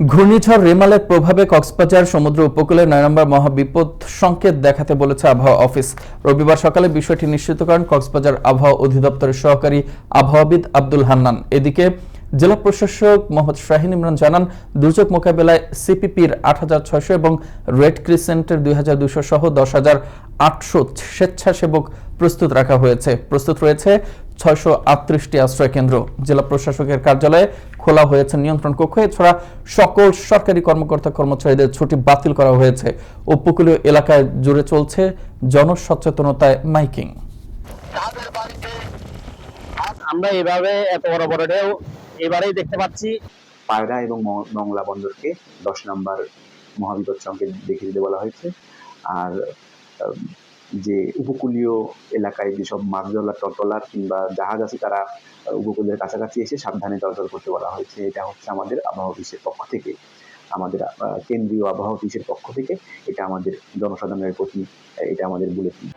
ঘূর্ণিঝড় রেমালের প্রভাবে কক্সবাজার সমুদ্র উপকূলে নয় নম্বর মহাবিপদ সংকেত দেখাতে বলেছে আবহাওয়া অফিস। রবিবার সকালে বিষয়টি নিশ্চিত করেন কক্সবাজার আবহাওয়া অধিদপ্তরের সহকারী আবহাওয়াবিদ আব্দুল হান্নান। এদিকে জেলা প্রশাসক মোহাম্মদ শাহিন ইমরান জানান, দুর্যোগ মোকাবেলায় সিপিপির আট হাজার ছয়শো এবং রেড ক্রিসেন্টের দুই হাজার দুশো সহ দশ হাজার আটশো স্বেচ্ছাসেবক প্রস্তুত রাখা হয়েছে। প্রস্তুত রয়েছে ছয়শো আটত্রিশটি আশ্রয় কেন্দ্র জেলা প্রশাসকের কার্যালয়ে খোলা হয়েছে নিয়ন্ত্রণ কক্ষ। এছাড়া সকল সরকারি কর্মকর্তা কর্মচারীদের ছুটি বাতিল করা হয়েছে উপকূলীয় এলাকায় জুড়ে চলছে জনসচেতনতায় মাইকিং। আমরা এভাবে এত বড় বড় ঢেউ এবারেই দেখতে পাচ্ছি। পায়রা এবং মংলা বন্দরকে দশ নম্বর মহাবিপদ সংকেত দেখে দিতে বলা হয়েছে। আর যে উপকূলীয় এলাকায় যেসব মাছ ধরার কিংবা জাহাজ আছে, তারা উপকূলের কাছাকাছি এসে সাবধানে চলাচল করতে বলা হয়েছে। এটা হচ্ছে আমাদের আবহাওয়া অফিসের পক্ষ থেকে। আমাদের কেন্দ্রীয় আবহাওয়া অফিসের পক্ষ থেকে এটা আমাদের জনসাধারণের প্রতি, এটা আমাদের বুলেটিন।